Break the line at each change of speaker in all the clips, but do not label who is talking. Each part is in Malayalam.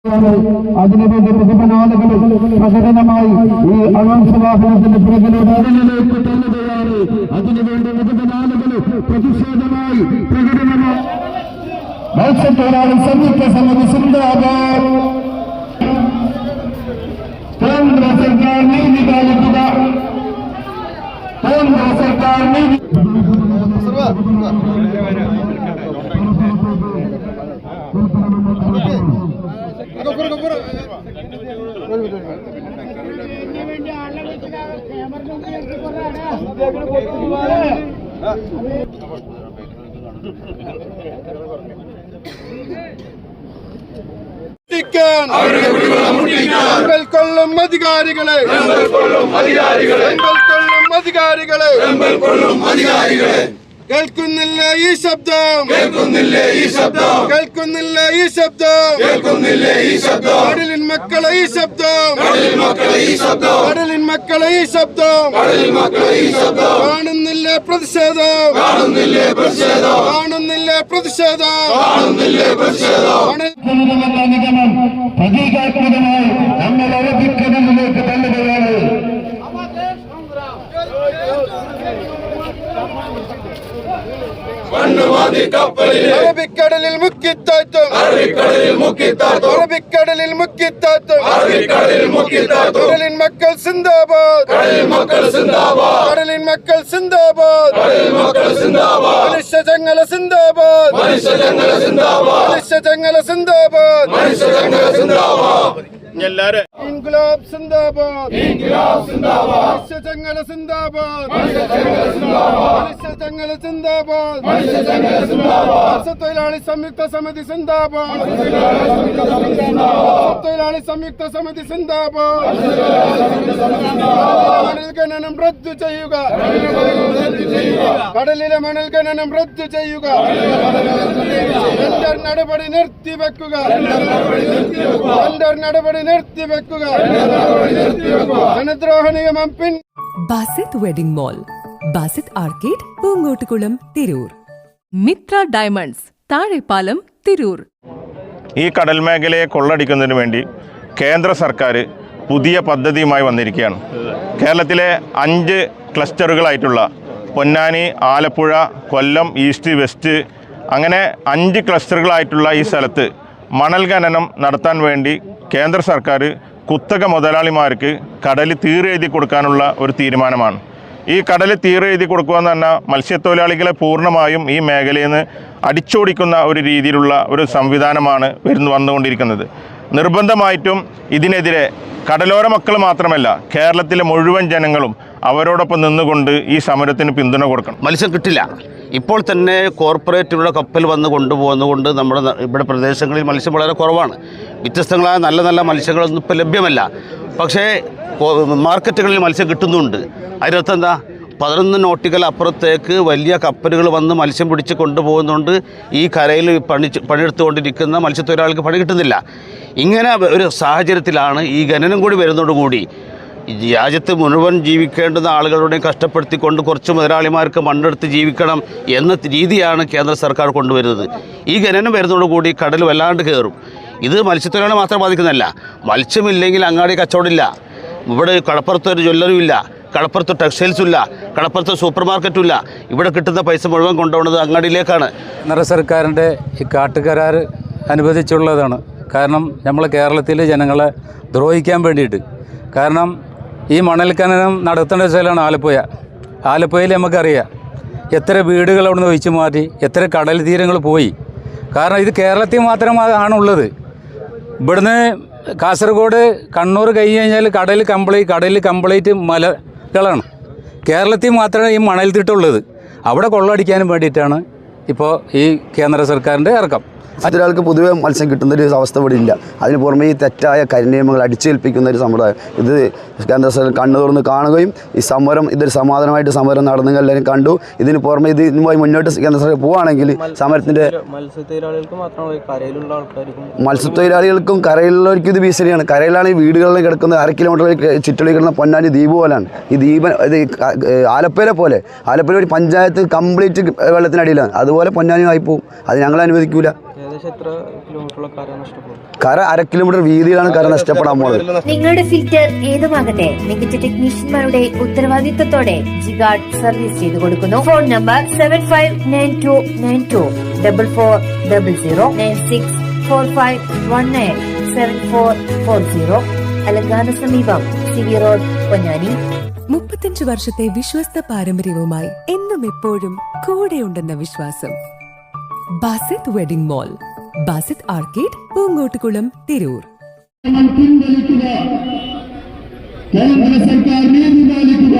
അതിനുവേണ്ടി പ്രതിഫലാളുകളും പ്രകടനമായി ഈ അവാംശ വാഹനത്തിന്റെ പിറകിലൂടെ അതിലേക്ക് തള്ളുകയാണ്. അതിനുവേണ്ടി പ്രതിഫലാളുകളും പ്രതിഷേധമായി പ്രകടനമായി മത്സ്യത്തൊഴിലാളി സംയുക്ത സമിതി സിന്ദാബാദ് കേന്ദ്ര സർക്കാർ നീതി പാലിക്കുക. കേന്ദ്ര സർക്കാർ നീതി
മുട്ടിക്കാൻ. അധികാരികളെ. കൊള്ളും അധികാരികളെ. എങ്കൽ കൊള്ളും അധികാരികളെ. കേൾക്കുന്നില്ല ഈ ശബ്ദം. കേൾക്കുന്നില്ല ഈ ശബ്ദം. കേൾക്കുന്നില്ല ഈ ശബ്ദം. കേൾക്കുന്നില്ല ഈ ശബ്ദം. കടലിൻ മക്കളെ ഈ ശബ്ദം. കടലിൻ മക്കളെ ഈ ശബ്ദം. കടലിൻ മക്കളെ ഈ ശബ്ദം. കടലിൻ മക്കളെ ഈ ശബ്ദം. കാണുന്നില്ല പ്രതിഷേധം. കാണുന്നില്ല പ്രതിഷേധം. കാണുന്നില്ല പ്രതിഷേധം. കാണുന്നില്ല പ്രതിഷേധം.
പ്രതീകാത്മകമായി നമ്മൾ അറബിക്കടലിലേക്ക് തള്ളുകയാണ്
അറബിക്കടലിൽ മുക്കിത്താത്തും അറബിക്കടലിൽ മുക്കിത്താത്തും അറബിക്കടലിൽ മുക്കിത്താത്തും അറബിക്കടലിൽ മുക്കിത്താത്തും കടലിൻ മക്കൾ സിന്ദാബാദ്. കടലിൻ മക്കൾ സിന്ദാബാദ്. കടലിൻ മക്കൾ സിന്ദാബാദ്. കടലിൻ മക്കൾ സിന്ദാബാദ്. മനുഷ്യചങ്ങല സിന്ദാബാദ്. മനുഷ്യചങ്ങല സിന്ദാബാദ്. മനുഷ്യചങ്ങല സിന്ദാബാദ്. മനുഷ്യചങ്ങല സിന്ദാബാദ്. എല്ലാരും ഇൻകുലാബ് സിന്ദാബാദ്. ഇൻകുലാബ് സിന്ദാബാദ്. മനുഷ്യചങ്ങല സിന്ദാബാദ്. മനുഷ്യചങ്ങല സിന്ദാബാദ്. മനുഷ്യചങ്ങല സിന്ദാബാദ്. മനുഷ്യചങ്ങല സിന്ദാബാദ്. തൊഴിലാളി സംയുക്ത സമിതി സിന്ദാബാദ്. തൊഴിലാളി സംയുക്ത സമിതി സിന്ദാബാദ്. മണൽ ഖനനം റദ്ദു ചെയ്യുക. കടലിലെ മണൽ ഖനനം റദ്ദു ചെയ്യുക. ടെൻഡർ നടപടി നിർത്തിവെക്കുക ടെൻഡർ നടപടി നിർത്തിവെക്കുക ജനദ്രോഹ നിയമം പിൻ
Basith wedding mall Basith arcade Poonkottukulam Tirur. Mithra diamonds Thazhepalam Tirur.
ഈ കടൽ മേഖലയെ കൊള്ളടിക്കുന്നതിന് വേണ്ടി കേന്ദ്ര സർക്കാർ പുതിയ പദ്ധതിയുമായി വന്നിരിക്കുകയാണ്. കേരളത്തിലെ അഞ്ച് ക്ലസ്റ്ററുകളായിട്ടുള്ള പൊന്നാനി ആലപ്പുഴ കൊല്ലം ഈസ്റ്റ് വെസ്റ്റ് അങ്ങനെ അഞ്ച് ക്ലസ്റ്ററുകളായിട്ടുള്ള ഈ സ്ഥലത്ത് മണൽ ഖനനം നടത്താൻ വേണ്ടി കേന്ദ്ര സർക്കാർ കുത്തക മുതലാളിമാർക്ക് കടൽ തീരെഴുതി കൊടുക്കാനുള്ള ഒരു തീരുമാനമാണ്. ഈ കടൽ തീരെഴുതി കൊടുക്കുക എന്ന് പറഞ്ഞാൽ മത്സ്യത്തൊഴിലാളികളെ പൂർണമായും ഈ മേഖലയിൽ നിന്ന് അടിച്ചോടിക്കുന്ന ഒരു രീതിയിലുള്ള ഒരു സംവിധാനമാണ് വരുന്നു വന്നുകൊണ്ടിരിക്കുന്നത്. നിർബന്ധമായിട്ടും ഇതിനെതിരെ കടലോര മക്കൾ മാത്രമല്ല കേരളത്തിലെ മുഴുവൻ ജനങ്ങളും അവരോടൊപ്പം നിന്നുകൊണ്ട് ഈ സമരത്തിന് പിന്തുണ കൊടുക്കണം.
മത്സ്യം കിട്ടില്ല. ഇപ്പോൾ തന്നെ കോർപ്പറേറ്റുകളുടെ കപ്പൽ വന്ന് കൊണ്ടുപോകുന്നതുകൊണ്ട് നമ്മുടെ ഇവിടെ പ്രദേശങ്ങളിൽ മത്സ്യം വളരെ കുറവാണ്. വ്യത്യസ്തങ്ങളായ നല്ല നല്ല മത്സ്യങ്ങളൊന്നും ഇപ്പോൾ ലഭ്യമല്ല. പക്ഷേ മാർക്കറ്റുകളിൽ മത്സ്യം കിട്ടുന്നുണ്ട്. അതിനർത്ഥം എന്താ? പതിനൊന്ന് നോട്ടിക്കൽ അപ്പുറത്തേക്ക് വലിയ കപ്പലുകൾ വന്ന് മത്സ്യം പിടിച്ച് കൊണ്ടുപോകുന്നുണ്ട്. ഈ കരയിൽ പണി പണിയെടുത്തുകൊണ്ടിരിക്കുന്ന മത്സ്യത്തൊഴിലാളികൾക്ക് പണി കിട്ടുന്നില്ല. ഇങ്ങനെ ഒരു സാഹചര്യത്തിലാണ് ഈ ഖനനം കൂടി വരുന്നതോടുകൂടി രാജ്യത്ത് മുഴുവൻ ജീവിക്കേണ്ടുന്ന ആളുകളുടെയും കഷ്ടപ്പെടുത്തിക്കൊണ്ട് കുറച്ച് മുതലാളിമാർക്ക് മണ്ണെടുത്ത് ജീവിക്കണം എന്ന രീതിയാണ് കേന്ദ്ര സർക്കാർ കൊണ്ടുവരുന്നത്. ഈ ഖനനം വരുന്നതോടുകൂടി കടൽ വല്ലാണ്ട് കയറും. ഇത് മത്സ്യത്തൊഴിലാളി മാത്രം ബാധിക്കുന്നതല്ല. മത്സ്യമില്ലെങ്കിൽ അങ്ങാടി കച്ചവടമില്ല. ഇവിടെ കടപ്പുറത്തൊരു ഇല്ല. കടപ്പുറത്ത് ടെക്സ്റ്റൈൽസും ഇല്ല കടപ്പുറത്ത് സൂപ്പർ മാർക്കറ്റും ഇല്ല ഇവിടെ കിട്ടുന്ന പൈസ മുഴുവൻ കൊണ്ടുപോകുന്നത് അങ്ങാടിയിലേക്കാണ്.
കേന്ദ്ര സർക്കാരിന്റെ ഈ കാട്ടുകരാർ അനുവദിച്ചുള്ളതാണ്. കാരണം നമ്മൾ കേരളത്തിലെ ജനങ്ങളെ ദ്രോഹിക്കാൻ വേണ്ടിയിട്ട്. കാരണം ഈ മണൽ ഖനനം നടത്തേണ്ട സ്ഥലമാണ് ആലപ്പുഴ. ആലപ്പുഴയിൽ നമുക്കറിയാം എത്ര വീടുകൾ അവിടെ നിന്ന് ഒഴിച്ചു മാറ്റി എത്ര കടൽ തീരങ്ങൾ പോയി. കാരണം ഇത് കേരളത്തിൽ മാത്രമാണുള്ളത് ഇവിടുന്ന് കാസർഗോഡ് കണ്ണൂർ കഴിഞ്ഞ് കഴിഞ്ഞാൽ കടൽ കംപ്ലീറ്റ് കടൽ കംപ്ലീറ്റ് മലകളാണ് കേരളത്തിൽ മാത്രമേ ഈ മണൽ തിട്ടുള്ളത് അവിടെ കൊള്ളടിക്കാനും വേണ്ടിയിട്ടാണ് ഇപ്പോൾ ഈ കേന്ദ്ര സർക്കാരിന്റെ ഇറക്കം.
മറ്റൊരാൾക്ക് പൊതുവേ മത്സ്യം കിട്ടുന്ന ഒരു അവസ്ഥ ഇവിടെ ഇല്ല. അതിന് പുറമെ ഈ തെറ്റായ കരിനിയമങ്ങൾ അടിച്ചേൽപ്പിക്കുന്ന ഒരു സമ്പ്രദായം ഇത് കേന്ദ്ര സർക്കാർ കണ്ണു തുറന്ന് കാണുകയും ഈ സമരം ഇതൊരു സമാധാനമായിട്ട് സമരം നടന്നു എല്ലാവരും കണ്ടു. ഇതിന് പുറമെ ഇത് ഇതുമായി മുന്നോട്ട് കേന്ദ്ര സർക്കാർ പോവുകയാണെങ്കിൽ സമരത്തിന്റെ
മത്സ്യത്തൊഴിലാളികൾക്കും
കരയിലുള്ളവർക്കും ഇത് ഭീഷണിയാണ്. കരയിലാണ് ഈ വീടുകളിൽ കിടക്കുന്ന അര കിലോമീറ്റർ ചുറ്റളി കിടന്ന പൊന്നാനി ദ്വീപ് പോലാണ് ഈ ദ്വീപ് ഇത് ആലപ്പുഴ പോലെ. ആലപ്പുഴ ഒരു പഞ്ചായത്ത് കംപ്ലീറ്റ് വെള്ളത്തിനടിയിലാണ്. അതുപോലെ പൊന്നാനി ആയിപ്പോവും അത് ഞങ്ങൾ അനുവദിക്കൂല.
ഏകദേശം ഏകദേശം എത്ര കിലോമീറ്ററോളം കര നഷ്ടപ്പെടും
കര അര കിലോമീറ്റർ വീതിയിലാണ് കര നഷ്ടപ്പെടാൻ പോകുന്നത്
നിങ്ങളുടെ ഫിൽറ്റർ ഏതുമാകട്ടെ മികച്ച ടെക്നീഷ്യന്മാരുടെ ഉത്തരവാദിത്തത്തോടെ ജിഗാർഡ് സർവീസ് ചെയ്തു കൊടുക്കുന്നു. Phone number seven five nine two nine two double four double zero nine six four five one nine seven four four zero അലങ്കാന സമീപം സിവി റോഡ് പൊന്നാനി.
മുപ്പത്തഞ്ച് വർഷത്തെ വിശ്വസ്ത പാരമ്പര്യവുമായി എന്നും എപ്പോഴും കൂടെയുണ്ടെന്ന വിശ്വാസം. Basith wedding mall. Basith arcade Poonkottukulam Tirur.
പിൻവലിക്കുക കേന്ദ്ര സർക്കാർ നീതി പാലിക്കുക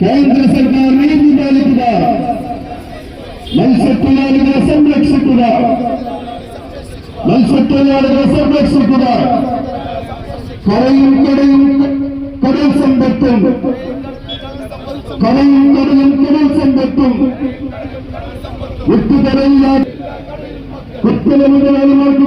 കേന്ദ്ര സർക്കാർ നീതി പാലിക്കുക മത്സ്യത്തൊഴിലാളികളെ സംരക്ഷിക്കുക മത്സ്യത്തൊഴിലാളികളെ സംരക്ഷിക്കുക. കരയും കടയും കടൽ സമ്പത്തും കരയും കടലും കടൽ സമ്പത്തും. വിട്ടുതരയില്ല കുത്തല മുതലാളിമാർക്ക്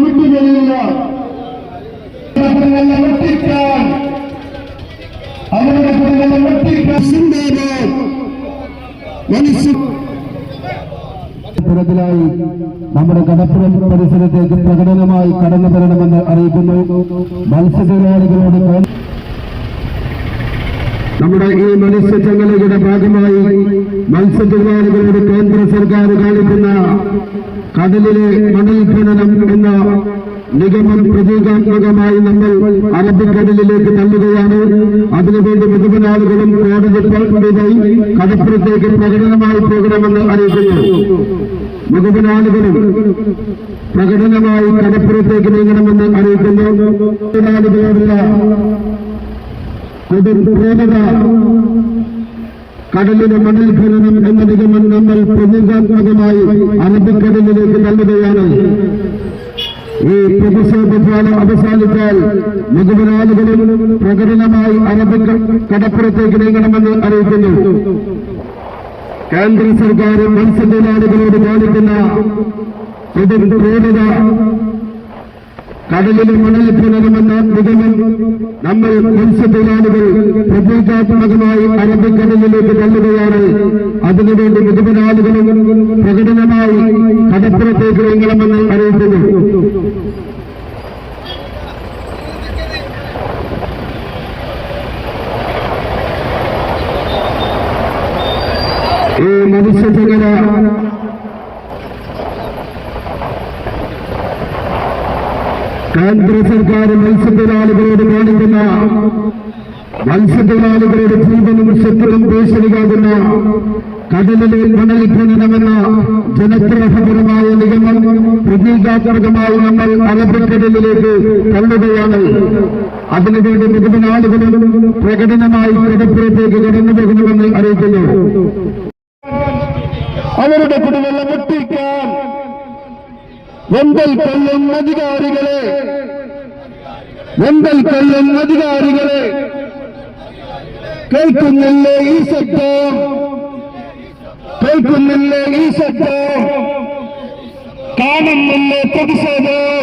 മനുഷ്യ നമ്മുടെ കടപ്പുറം പരിസരത്തേക്ക് പ്രകടനമായി കടന്നു വരണമെന്ന് അറിയിക്കുന്നു. മത്സ്യത്തൊഴിലാളികളോട് നമ്മുടെ ഈ മനുഷ്യചങ്ങലയുടെ ഭാഗമായി മത്സ്യത്തൊഴിലാളികളോട് കേന്ദ്ര സർക്കാർ കാണിക്കുന്ന കടലിലെ മണൽ ഖനനം എന്ന നിഗമം പ്രതീകാത്മകമായി നമ്മൾ അറബിക്കടലിലേക്ക് തള്ളുകയാണ്. അതിനുവേണ്ടി മുഴുവൻ ആളുകളും കോടതി പള്ളിയായി കടപ്പുറത്തേക്ക് പ്രകടനമായി പോകണമെന്ന് അറിയിക്കുന്നു. മുഴുവൻ ആളുകളും പ്രകടനമായി കടപ്പുറത്തേക്ക് നീങ്ങണമെന്ന് അറിയിക്കുന്നു. കൊടുക്രൂരത കടലിലെ മണൽ ഖനനം എന്ന നിഗമനം നമ്മൾ പ്രതീകാത്മകമായി അറബിക്കടലിലേക്ക് തള്ളുകയാണ്. ഈ പ്രതിഷേധഫലം അവസാനിച്ചാൽ മുഴുവനാളുകളും പ്രകടനമായി അറബിക്ക കടപ്പുറത്തേക്ക് നീങ്ങണമെന്ന് അറിയിക്കുന്നു. കേന്ദ്ര സർക്കാർ മത്സ്യത്തൊഴിലാളികളോട് കാണിക്കുന്ന കൊടുക്രൂരത കടലിലെ മണൽ പുലരുമെന്ന നിഗമനം നമ്മൾ മത്സ്യത്തൊഴിലാളികൾ പ്രതീകാത്മകമായി അറബിക്കടലിലേക്ക് തള്ളുകയാണ്. അതിനുവേണ്ടി മുഴുവൻ പ്രകടനമായി കടപ്പുറത്തേക്ക് നീങ്ങണമെന്ന് അറിയിക്കുന്നു ഈ മത്സ്യത്തൊഴില കേന്ദ്ര സർക്കാർ മത്സ്യത്തൊഴിലാളികളോട് കാണിക്കുന്ന മത്സ്യത്തൊഴിലാളികളുടെ ജീവനും സ്വത്തിനും ഭീഷണിയാകുന്ന കടലിലെ മണൽ ഖനനമെന്ന ജനദ്രോഹപരമായ നിഗമനം പ്രതീകാത്മകമായി നമ്മൾ അറബിക്കടലിലേക്ക് തള്ളുകയാണ്. അതിനുവേണ്ടി മുഴുവൻ ആളുകളും പ്രകടനമായി കടപ്പുറത്തേക്ക് കടന്നു പോകുന്നുവെന്ന് അറിയിക്കുന്നു. അവരുടെ കുടിവെള്ളം വെട്ടിക്കാൻ വെമ്പൽ കൊല്ലും അധികാരികളെ വെമ്പൽ കൊല്ലും അധികാരികളെ കേൾക്കുന്നില്ലേ ഈ ശബ്ദം കേൾക്കുന്നില്ലേ ഈ ശബ്ദം കാണുന്നില്ലേ പ്രതിഷേധം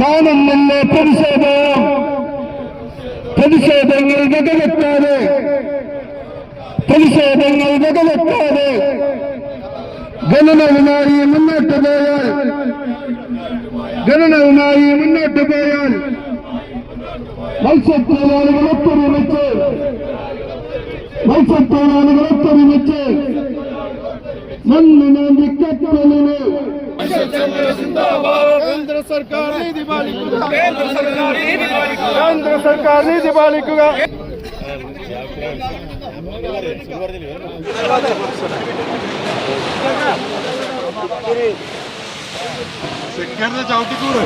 കാണുന്നില്ലേ പ്രതിഷേധം പ്രതിഷേധങ്ങൾ വകവെക്കാതെ പ്രതിഷേധങ്ങൾ വകവെക്കാതെ ഗണനവുമായി മുന്നോട്ട് പോയാൽ ഗണനവുമായി മുന്നോട്ട് പോയാൽ മത്സ്യത്തൊഴിലാളികൾ ഒത്തൊരുമിച്ച് മത്സ്യത്തൊഴിലാളികൾ ഒത്തൊരുമിച്ച് മണ്ണ് മാന്തി കപ്പലിന്
കേന്ദ്ര സർക്കാർ നീതി പാലിക്കുക കേന്ദ്ര സർക്കാർ നീതി പാലിക്കുക സെക്കൻഡ് ചവിട്ടിക്കൂട്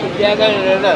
ശുദ്ധിയാക്കാൻ വേണ്ട